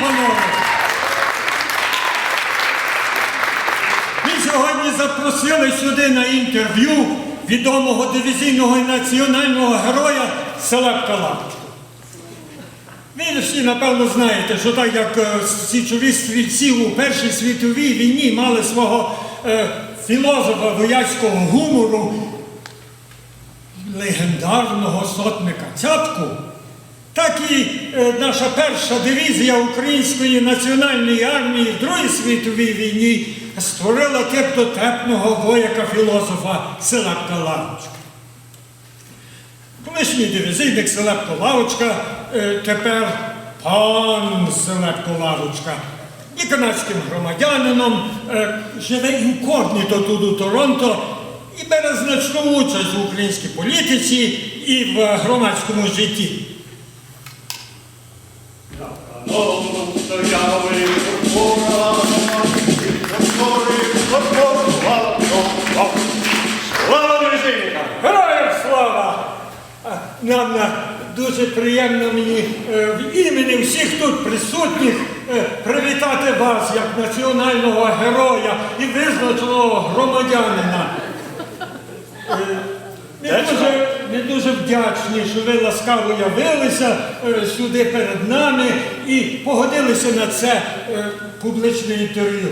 панове! Ми сьогодні запросили сюди на інтерв'ю відомого дивізійного і національного героя Селепка Лапочка. Ви всі, напевно, знаєте, що так як е, січові стрільці у Першій світовій війні мали свого е, філософа вояцького гумору, легендарного сотника Цятку, так і е, наша перша дивізія Української національної армії в Другій світовій війні створила теплотепного вояка-філософа Селепка Лавочка. Колишній дивізійник Селепко Лавочка, е, тепер пан Селепко Лавочка. І канадським громадянином е, живе інкогніто тут у Торонто і бере значну участь в українській політиці і в громадському житті. Нам дуже приємно мені е, в імені всіх тут присутніх е, привітати вас як національного героя і визначеного громадянина. Е, Ми дуже, ми дуже вдячні, що ви ласкаво явилися е, сюди перед нами і погодилися на це е, публічне інтерв'ю.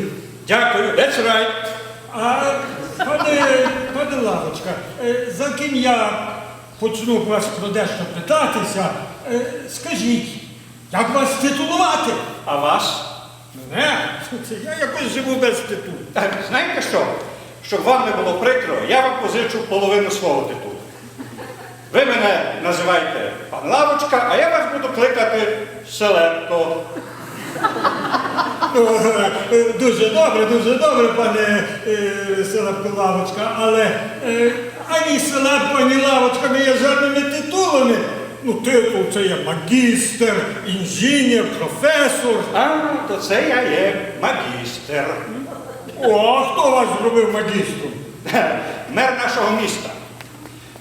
Дякую, that's right. А пане, пане Лавочка, е, за ким я почну вас про дещо питатися, скажіть, як вас титулувати? А вас? Мене? Я якось живу без титулу. Так, знаєте що? Щоб вам не було прикро, я вам позичу половину свого титулу. Ви мене називаєте пан Лавочка, а я вас буду кликати Селепко. Ну, е, Дуже добре, дуже добре, пане е, Селепко Лавочка, але е, ані Селепко, ані Лавочка не є жодними титулами. Ну, титул це є магістр, інженер, професор. А, то це я є магістр. О, а хто вас зробив магістром? Мер нашого міста.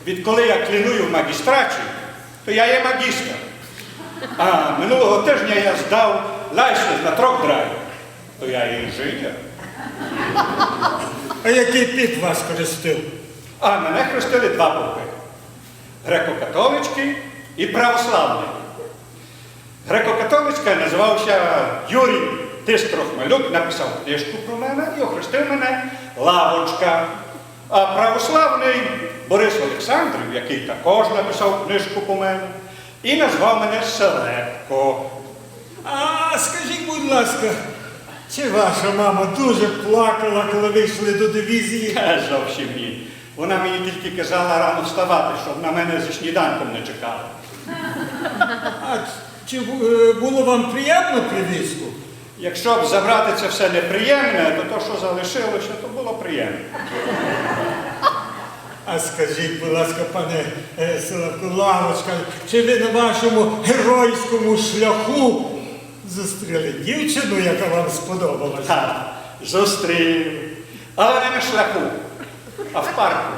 Відколи я кліную в магістраті, то я є магістр. А минулого тижня я здав лайсенс на трок-драйв, то я є інженер. А який піт вас хрестив? А мене хрестили два попи. Греко-католицький і православний. Греко-католицька називався Юрій Тискрохмалюк, написав книжку про мене і охрестив мене Лавочка. А православний Борис Олександрів, який також написав книжку по мене, і назвав мене Селепко. А скажіть, будь ласка, чи ваша мама дуже плакала, коли ви йшли до дивізії? Е, Зовсім ні. Вона мені тільки казала рано вставати, щоб на мене зі сніданком не чекали. А чи е, було вам приємно при війську? Якщо б забрати це все неприємне, то то, що залишилося, то було приємно. А скажіть, будь ласка, пане е, Лавочка, чи ви на вашому геройському шляху зустріли дівчину, яка вам сподобалася? Так, зустрів. Але не на шляху, а в парку.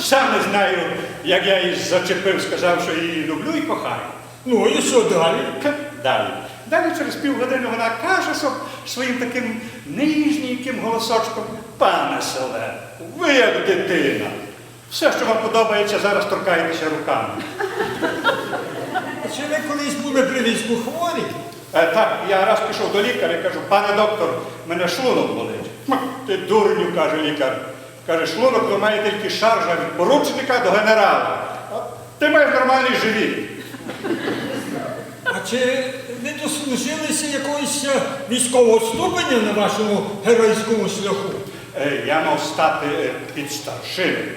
Сам не знаю, як я її зачепив, сказав, що її люблю і кохаю. Ну і що далі? Далі. Далі через півгодини вона каже своїм таким ніжненьким голосочком, пане Селе, ви як дитина. Все, що вам подобається, зараз торкаєтеся руками. Чи ви колись були при війську хворі? Е, так, я раз пішов до лікаря і кажу, пане доктор, мене шлунок болить. «Ха, Ти дурню, каже лікар. Каже, шлунок то має тільки шаржа від поручника до генерала. Ти маєш нормальний живіт. Чи ви дослужилися якогось е, військового ступеня на вашому геройському шляху? Е, я мав стати е, під старшиною.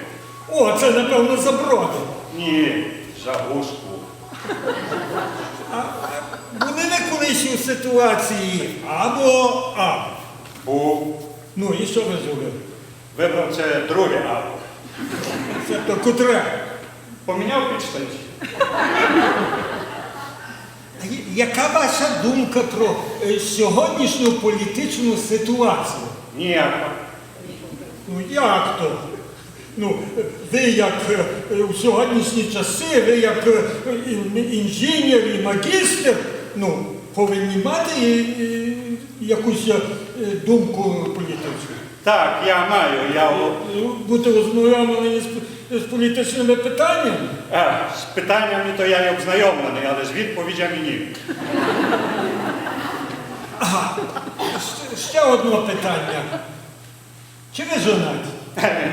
О, це напевно заброди. Ні, за гуску. Були ви колись у ситуації або А. Був. Ну і що ви зробили? Вибрав це друге авто. Тобто котре? Поміняв підстанцію. Яка ваша думка про е, сьогоднішню політичну ситуацію? Ніяка. Ну як то? Ну, ви як е, у сьогоднішні часи, ви як е, ін- інженер і магістр, ну, повинні мати якусь думку політичну. Так, я маю. Я о- Бути ознайомлені з, з політичними питаннями. а, з питаннями то я не обзнайомлений, але з відповідями ні. Ще- Ще одне питання. Чи ви жонаті?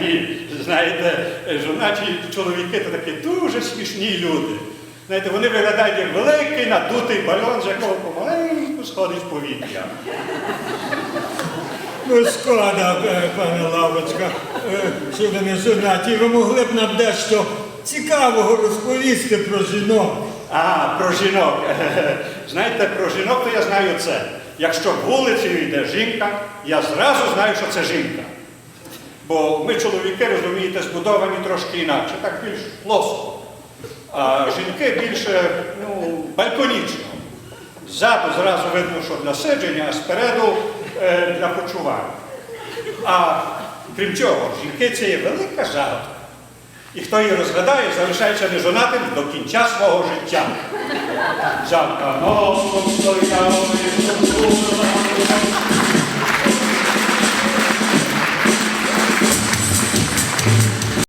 Ні, знаєте, жоначі чоловіки то такі дуже смішні люди. Знаєте, вони виглядають як великий надутий бальон, з якого помаленьку сходить повітря. Ну, шкода, е, пане Лавочка, е, що ви не жонаті. Ви могли б нам дещо цікавого розповісти про жінок. А, про жінок. Знаєте, про жінок то я знаю це. Якщо вулицею йде жінка, я зразу знаю, що це жінка. Бо ми, чоловіки, розумієте, збудовані трошки інакше, так більш плоско. А жінки більше ну, балконічно. Ззаду зразу видно, що для сидження, а спереду для почування. А крім цього, жінки це є велика загадка. І хто її розглядає, залишається нежонатим до кінця свого життя. За каноном стояли,